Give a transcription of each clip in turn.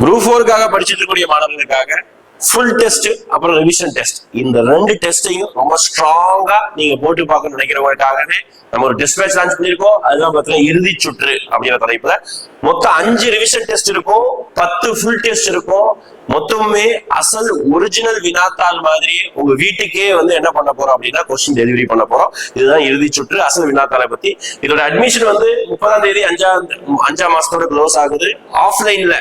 Group ஃபோருக்காக படிச்சுட்டு இருக்கக்கூடிய மாணவர்களுக்காக ஃபுல் டெஸ்ட் அப்புறம் ரிவிஷன் டெஸ்ட் இந்த ரெண்டு டெஸ்டையும் ரொம்ப ஸ்ட்ராங்கா நீங்க போட்டு பார்க்க நினைக்கிறவங்களுக்காகவே நம்ம ஒரு டெஸ்ட் பேட்ச் லான்ச் பண்ணியிருக்கோம். அதுதான் பார்த்தீங்கன்னா இறுதி சுற்று அப்படிங்கிற தலைப்புல. மொத்தம் அஞ்சு ரிவிஷன் டெஸ்ட் இருக்கும் பத்து ஃபுல் டெஸ்ட் இருக்கும். மொத்தமே அசல் ஒரிஜினல் வினாத்தாள் மாதிரி உங்க வீட்டுக்கே வந்து என்ன பண்ண போறோம் அப்படின்னா கொஸ்டின் டெலிவரி பண்ண போறோம். இதுதான் இறுதி சுற்று அசல் வினாத்தாளை பத்தி. இதோட அட்மிஷன் வந்து முப்பதாம் தேதி அஞ்சாம் அஞ்சாம் மாசத்தோட க்ளோஸ் ஆகுது. ஆஃப்லைன்ல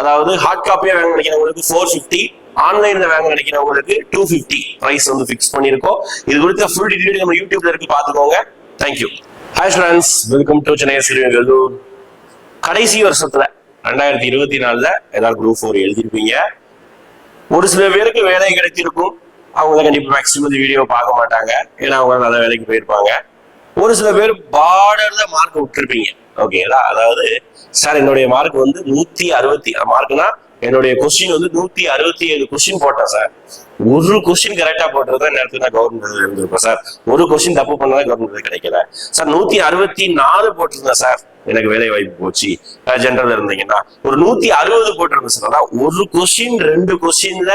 அதாவது ஹார்ட் காப்பியா வாங்க நினைக்கிறவங்களுக்கு ஃபோர் ஃபிஃப்டி ஆன்லைன்ல வாங்க நினைக்கிறவங்களுக்கு டூ ஃபிஃப்டி ப்ரைஸ் வந்து ஃபிக்ஸ் பண்ணியிருக்கோம். இது குறித்த ஃபுல் டீடைல் நம்ம யூடியூப்ல இருக்கு பாத்துக்கோங்க thank you hi friends welcome to Chennai சிறுவன் கடைசி வருஷத்துல ரெண்டாயிரத்தி இருபத்தி நாலுல ஏதாவது குரூப் ஃபோர் எழுதியிருப்பீங்க. ஒரு சில பேருக்கு வேலை கிடைச்சிருக்கும். அவங்க கண்டிப்பாக மேக்ஸிமம் இந்த வீடியோ பார்க்க மாட்டாங்க. ஏன்னா அவங்க நல்ல வேலைக்கு போயிருப்பாங்க. ஒரு சில பேர் பார்டர்ல மார்க் விட்டுருப்பீங்க. ஓகேங்களா அதாவது சார் என்னுடைய மார்க் வந்து நூத்தி அறுபத்தி மார்க்னா என்னுடைய கொஸ்டின் வந்து நூத்தி அறுபத்தி ஏழு கொஸ்டின் போட்டேன் சார் ஒரு கொஸ்டின் கரெக்டா போட்டது நேரத்துக்கு நான் கவர்மெண்ட் இருந்திருப்பேன் சார் ஒரு கொஸ்டின் தப்பு பண்ணதான் கவர்மெண்ட் கிடைக்கல. சார் நூத்தி அறுபத்தி நாலு போட்டிருந்தேன் சார் எனக்கு வேலை வாய்ப்பு போச்சு. ஜென்ரல் இருந்தீங்கன்னா ஒரு நூத்தி அறுபது போட்டிருந்தேன் சார் அதான் ஒரு கொஸ்டின் ரெண்டு கொஸ்டின்ல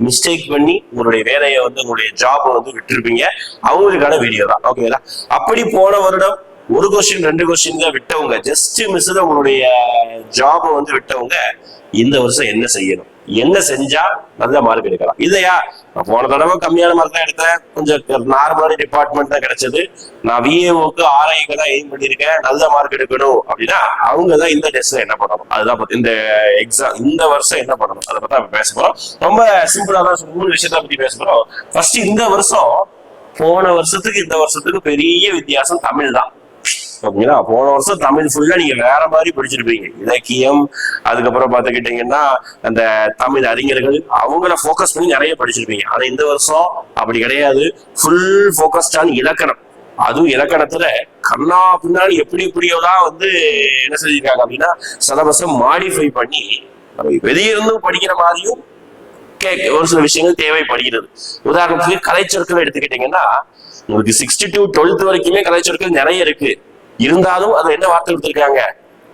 மிஸ்டேக் பண்ணி உங்களுடைய வேலையை வந்து உங்களுடைய ஜாப் வந்து விட்டுருப்பீங்க. அவங்களுக்கான வீடியோ தான். ஓகேங்களா அப்படி போன வருடம் ஒரு கொஸ்டின் ரெண்டு கொஸ்டின் தான் விட்டவங்க. ஜஸ்ட் மிஸ்ல உங்களுடைய ஜாபை வந்து விட்டவங்க இந்த வருஷம் என்ன செய்யணும்? என்ன செஞ்சா நல்ல மார்க் எடுக்கலாம். இல்லையா? நான் போன தடவை கம்மியான மார்க் தான் எடுத்தேன். கொஞ்சம் நார்மலான டிபார்ட்மெண்ட் தான் கிடைச்சது. நான் விஏஓக்கு ஆர்ஐக்கு தான் எய்ம் பண்ணியிருக்கேன். நல்ல மார்க் எடுக்கணும் அப்படின்னா அவங்க தான் இந்த டெஸ்ட்ல என்ன பண்ணணும்? அதுதான் இந்த எக்ஸாம் இந்த வருஷம் என்ன பண்ணணும்? அதை பத்தி நம்ம பேச போறோம். ரொம்ப சிம்பிளா தான் மூணு விஷயத்த பத்தி பேச போறோம். ஃபர்ஸ்ட் இந்த வருஷம் போன வருஷத்துக்கு இந்த வருஷத்துக்கு பெரிய வித்தியாசம் தமிழ் தான். ஓகேங்களா போன வருஷம் தமிழ் ஃபுல்லா நீங்க வேற மாதிரி படிச்சிருப்பீங்க. இலக்கியம் அதுக்கப்புறம் பாத்துக்கிட்டீங்கன்னா அந்த தமிழ் அறிஞர்கள் அவங்கள ஃபோக்கஸ் பண்ணி நிறைய படிச்சிருப்பீங்க. ஆனா இந்த வருஷம் அப்படி கிடையாது. ஃபுல் ஃபோக்கஸ்டான இலக்கணம். அதுவும் இலக்கணத்துல கண்ணா பின்னாடி எப்படி எப்படியோதான் வந்து என்ன செஞ்சிருக்காங்க அப்படின்னா சிலபஸை மாடிஃபை பண்ணி வெளியிருந்தும் படிக்கிற மாதிரியும் கேட்க ஒரு சில விஷயங்கள் தேவைப்படுகிறது. உதாரணத்துக்கு கலைச்சொற்கள் எடுத்துக்கிட்டீங்கன்னா உங்களுக்கு சிக்ஸ்டி டு டுவெல்த் வரைக்குமே கலைச்சொற்கள் நிறைய இருக்கு. இருந்தாலும் அது என்ன வார்த்தை கொடுத்துருக்காங்க?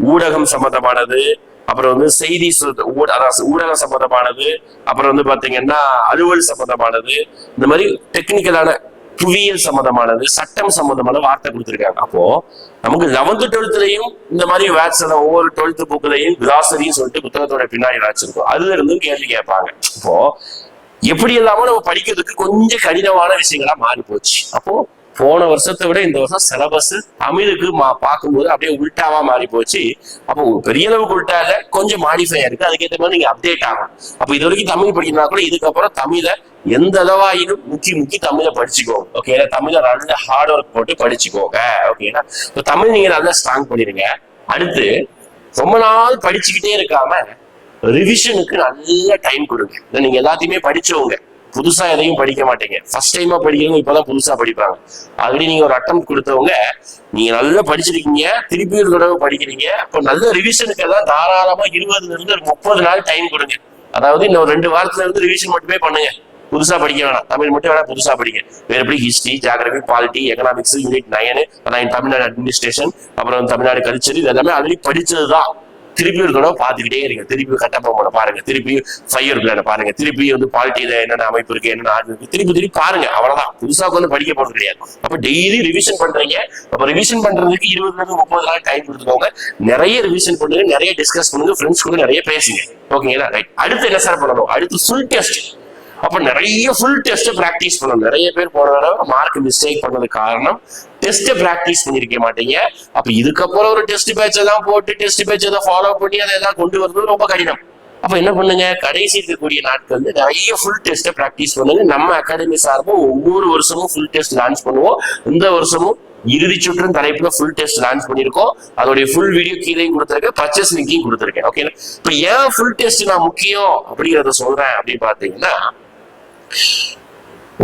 ஊடகம் சம்பந்தமானது அப்புறம் வந்து செய்தி ஊட- ஊடகம் சம்பந்தமானது அப்புறம் வந்து பாத்தீங்கன்னா அலுவல் சம்பந்தமானது இந்த மாதிரி டெக்னிக்கலான புவியியல் சம்பந்தமானது சட்டம் சம்பந்தமான வார்த்தை கொடுத்துருக்காங்க. அப்போ நமக்கு லெவன்த் டுவெல்த்லயும் இந்த மாதிரி வேட்ஸ் எல்லாம் ஒவ்வொரு டுவெல்த் புக்லயும் கிளாசரியும் சொல்லிட்டு புத்தகத்தோட பின்னாடி வச்சிருக்கோம் அதுல இருந்தும் கேள்வி கேட்பாங்க. இப்போ எப்படி இல்லாம நம்ம படிக்கிறதுக்கு கொஞ்சம் கடினமான விஷயங்களா மாறி போச்சு அப்போ போன வருஷத்தை விட இந்த வருஷம் சிலபஸ் தமிழுக்கு மா பார்க்கும்போது அப்படியே உல்டாவா மாறி போச்சு. அப்போ பெரிய அளவுக்கு உல்டா கொஞ்சம் மாடிஃபை ஆயிருக்கு அதுக்கேற்ற மாதிரி நீங்க அப்டேட் ஆகும் அப்போ இது வரைக்கும் தமிழ் படிக்கணும்னா கூட இதுக்கப்புறம் தமிழை எந்த அளவாயிலும் முக்கி முக்கி தமிழை படிச்சுக்கோங்க. ஓகே தமிழை நல்ல ஹார்ட் ஒர்க் போட்டு படிச்சுக்கோங்க. ஓகேங்களா இப்போ தமிழ் நீங்க நல்லா ஸ்ட்ராங் பண்ணிருங்க அடுத்து ரொம்ப நாள் படிச்சுக்கிட்டே இருக்காம ரிவிஷனுக்கு நல்ல டைம் கொடுங்க. நீங்க எல்லாத்தையுமே படிச்சவங்க. புதுசா எதையும் படிக்க மாட்டீங்க. ஃபர்ஸ்ட் டைமா படிக்கிறவங்க இப்பதான் புதுசா படிப்பாங்க. ஆல்ரெடி நீங்க ஒரு அட்டம் கொடுத்தவங்க நீங்க நல்லா படிச்சிருக்கீங்க திருப்பி ஒரு தடவை படிக்கிறீங்க அப்போ நல்ல ரிவிஷனுக்கு தான் தாராளமா இருபதுல இருந்து ஒரு முப்பது நாள் டைம் கொடுங்க. அதாவது இன்னும் ரெண்டு வாரத்துல இருந்து ரிவிஷன் மட்டுமே பண்ணுங்க. புதுசா படிக்க வேணாம். தமிழ் மட்டும் வேணா புதுசா படிங்க. வேற எப்படி? History geography polity economics unit nine அதான் தமிழ்நாடு அட்மினிஸ்ட்ரேஷன் அப்புறம் தமிழ்நாடு கல்ச்சர் இது எல்லாமே ஆல்ரெடி படிச்சதுதான். திருப்பி ஒரு தடவை பார்த்துக்கிட்டே இருங்க. திருப்பி கட்டபொம்மனை பாருங்க. திருப்பி ஃபயர் பிளான பாருங்க. திருப்பி வந்து பாலிட்டியில என்னென்ன அமைப்பு இருக்கு என்னென்ன ஆர்டர் இருக்கு திருப்பி திருப்பி பாருங்க. அவ்வளவுதான். புதுசா வந்து படிக்க போறது கிடையாது. அப்ப டெய்லி ரிவிஷன் பண்றீங்க. அப்ப ரிவிஷன் பண்றதுக்கு இருபதுல இருந்து முப்பது நாள் டைம் கொடுத்துக்கோங்க. நிறைய ரிவிஷன் பண்ணுங்க. நிறைய டிஸ்கஸ் பண்ணுங்க. ஃப்ரெண்ட்ஸ் கூட நிறைய பேசுங்க. ஓகேங்களா ரைட் அடுத்து என்ன சார் பண்ணணும்? அடுத்து ஃபுல் டெஸ்ட் அப்ப நிறைய ஃபுல் டெஸ்ட் பிராக்டிஸ் பண்ணணும். நிறைய பேர் போன தடவை மார்க் மிஸ்டேக் பண்ணது காரணம் டெஸ்ட் பிராக்டிஸ் பண்ணிருக்க மாட்டீங்க. அப்ப இதுக்கப்புறம் ஒரு டெஸ்ட் பேட்ச் எல்லாம் போட்டு டெஸ்ட் பேட்ச் எல்லாம் ஃபாலோ பண்ணி அதை எல்லாம் கொண்டு வரது ரொம்ப கடினம். அப்ப என்ன பண்ணுங்க? கடைசி இருக்கக்கூடிய நாட்கள் வந்து நிறைய ஃபுல் டெஸ்ட் பிராக்டிஸ் பண்ணுங்க. நம்ம அகாடமி சார்பும் ஒவ்வொரு வருஷமும் ஃபுல் டெஸ்ட் லான்ச் பண்ணுவோம். இந்த வருஷமும் இறுதி சுற்றும் தலைப்புல ஃபுல் டெஸ்ட் லான்ச் பண்ணிருக்கோம் அதோடைய ஃபுல் வீடியோ கீழேயும் கொடுத்துருக்கேன். பர்ச்சேஸ் லிங்கையும் கொடுத்துருக்கேன். ஓகே இப்ப ஏன் ஃபுல் டெஸ்ட் நான் முக்கியம் அப்படிங்கறத சொல்றேன் அப்படின்னு பாத்தீங்கன்னா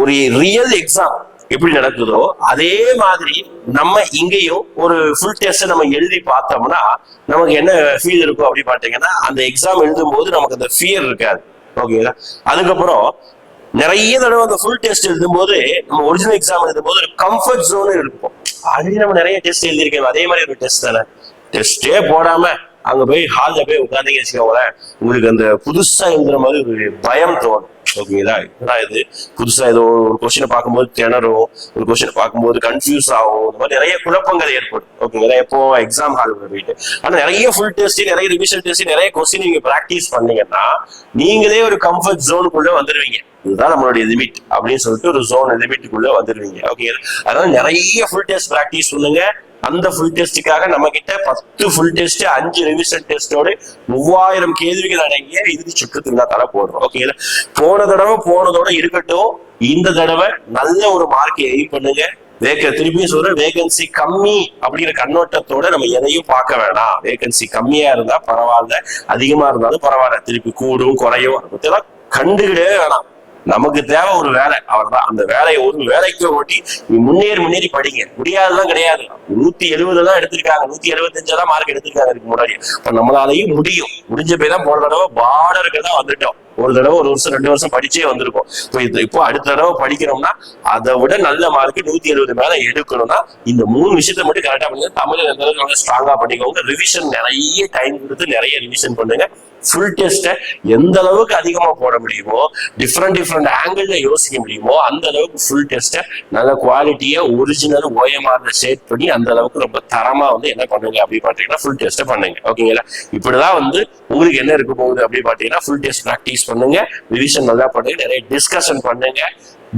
ஒரு ரியல் எக்ஸாம் எப்படி நடக்குதோ அதே மாதிரி நம்ம இங்கேயும் ஒரு ஃபுல் டெஸ்ட் நம்ம எழுதி பார்த்தோம்னா நமக்கு என்ன ஃபீல் இருக்கும் அப்படின்னு பார்த்தீங்கன்னா அந்த எக்ஸாம் எழுதும் போது நமக்கு அந்த ஃபியர் இருக்காது. ஓகேங்களா அதுக்கப்புறம் நிறைய தடவை அந்த ஃபுல் டெஸ்ட் எழுதும்போது நம்ம ஒரிஜினல் எக்ஸாம் எழுதும்போது ஒரு கம்ஃபர்ட் ஜோன் இருக்கும் ஆல்ரெடி நம்ம நிறைய டெஸ்ட் எழுதியிருக்கோம். அதே மாதிரி ஒரு டெஸ்ட் தானே? டெஸ்டே போடாம அங்க போய் ஹாலில் போய் உட்காந்தீங்கன்னு வச்சுக்கோங்களேன் உங்களுக்கு அந்த புதுசா எழுதுற மாதிரி ஒரு பயம் தோணும். ஓகேங்களா? என்னடா இது? புதுசா ஏதோ ஒரு கொஸ்டினை பார்க்கும்போது திணறும் ஒரு கொஸ்டினை பார்க்கும்போது கன்ஃபியூஸ் ஆகும். இந்த மாதிரி நிறைய குழப்பங்கள் ஏற்படும். ஓகேங்களா? எப்போ எக்ஸாம் ஹால் போயிட்டு. ஆனா நிறைய ஃபுல் டெஸ்ட் நிறைய ரிவிஷன் டெஸ்ட் நிறைய கொஸ்டின் நீங்க ப்ராக்டிஸ் பண்ணீங்கன்னா நீங்களே ஒரு கம்ஃபர்ட் ஜோனுக்குள்ள வந்துருவீங்க. இதுதான் நம்மளுடைய லிமிட் அப்படின்னு சொல்லிட்டு ஒரு ஜோன் லிமிட்டுக்குள்ள வந்துருவீங்க. ஓகே அதனால நிறைய ஃபுல் டெஸ்ட் ப்ராக்டிஸ் பண்ணுங்க. அந்த ஃபுல் டெஸ்ட்டுக்காக நம்ம கிட்ட பத்து ஃபுல் டெஸ்ட் அஞ்சு ரிவிஷன் டெஸ்டோடு மூவாயிரம் கேள்விகள் அடங்கிய இறுதி சுற்று திருவிழா போடுறோம். ஓகேங்களா போன தடவை போனதோட இருக்கட்டும். இந்த தடவை நல்ல ஒரு மார்க் எய்ம் பண்ணுங்க. வேக திருப்பியும் சொல்றேன் வேகன்சி கம்மி அப்படிங்கிற கண்ணோட்டத்தோட நம்ம எதையும் பார்க்க வேணாம். வேகன்சி கம்மியா இருந்தா பரவாயில்ல அதிகமா இருந்தாலும் பரவாயில்ல. திருப்பி கூடும் குறையும் அதை பத்தி எல்லாம் கண்டுக்கிடவே வேணாம். நமக்கு தேவை ஒரு வேலை அவ்வளவுதான். அந்த வேலையை ஒரு வேலைக்கு ஓட்டி நீ முன்னேறி முன்னேறி படிங்க. முடியாதுதான் கிடையாது. நூத்தி எழுபது தான் எடுத்திருக்காங்க. நூத்தி எழுபத்தஞ்சு தான் மார்க் எடுத்திருக்காங்க இதுக்கு முன்னாடி. அப்ப நம்மளாலையும் முடியும். முடிஞ்ச போய் தான் போன தடவை பார்டருக்கு தான் வந்துட்டோம். ஒரு தடவை ஒரு வருஷம் ரெண்டு வருஷம் படிச்சே வந்திருக்கோம். இப்போ இது இப்போ அடுத்த தடவை படிக்கிறோம்னா அதை விட நல்ல மார்க் நூத்தி எழுபது மேல எடுக்கணும்னா இந்த மூணு விஷயத்த மட்டும் கரெக்டா பண்ணுங்க தமிழ் எந்த அளவுக்கு நல்லா ஸ்ட்ராங்கா பண்ணிக்கோங்க. ரிவிஷன் நிறைய டைம் கொடுத்து நிறைய ரிவிஷன் பண்ணுங்க. ஃபுல் டெஸ்ட்டை எந்த அளவுக்கு அதிகமா போட முடியுமோ டிஃப்ரெண்ட் டிஃப்ரெண்ட் ஆங்கிள் யோசிக்க முடியுமோ அந்த அளவுக்கு ஃபுல் டெஸ்ட்டை நல்ல குவாலிட்டியா ஒரிஜினல் ஓஎம்ஆர்ல ஷேட் பண்ணி அந்த அளவுக்கு ரொம்ப தரமா வந்து என்ன பண்ணுங்க அப்படி பாத்தீங்கன்னா ஃபுல் டெஸ்ட்டை பண்ணுங்க. ஓகேங்களா இப்படிதான் வந்து உங்களுக்கு என்ன இருக்க போகுது அப்படி பாத்தீங்கன்னா ஃபுல் டெஸ்ட் ப்ராக்டிஸ் பண்ணுங்க. ரிவிஷன் நல்லா பண்ணுங்க. நிறைய டிஸ்கஷன் பண்ணுங்க.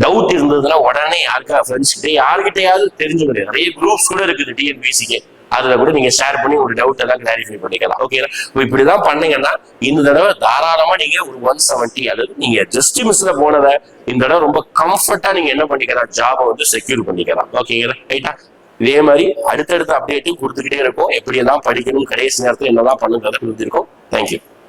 டவுட் இருந்ததுன்னா உடனே யாருக்கா ஃப்ரெண்ட்ஸ் கிட்ட யாருக்கிட்டையாவது தெரிஞ்சுக்கணும். நிறைய குரூப்ஸ் கூட இருக்குது டிஎன்பிசிக்கு அதுல கூட நீங்க ஷேர் பண்ணி ஒரு டவுட் எல்லாம் கிளாரிஃபை பண்ணிக்கலாம். ஓகே இப்படிதான் பண்ணீங்கன்னா இந்த தடவை தாராளமா நீங்க ஒரு ஒன் செவன்ட்டி அல்லது நீங்க ஜஸ்ட் மிஸ்ல போனதை இந்த தடவை ரொம்ப கம்ஃபர்ட்டா நீங்க என்ன பண்ணிக்கலாம்? ஜாபை வந்து செக்யூர் பண்ணிக்கலாம். ஓகேங்களா ரைட்டா இதே மாதிரி அடுத்தடுத்த அப்டேட்டும் கொடுத்துக்கிட்டே இருக்கும் எப்படி எல்லாம் படிக்கணும் கடைசி நேரத்தில் என்னதான் பண்ணுங்கிறத கொடுத்துருக்கோம் தேங்க்யூ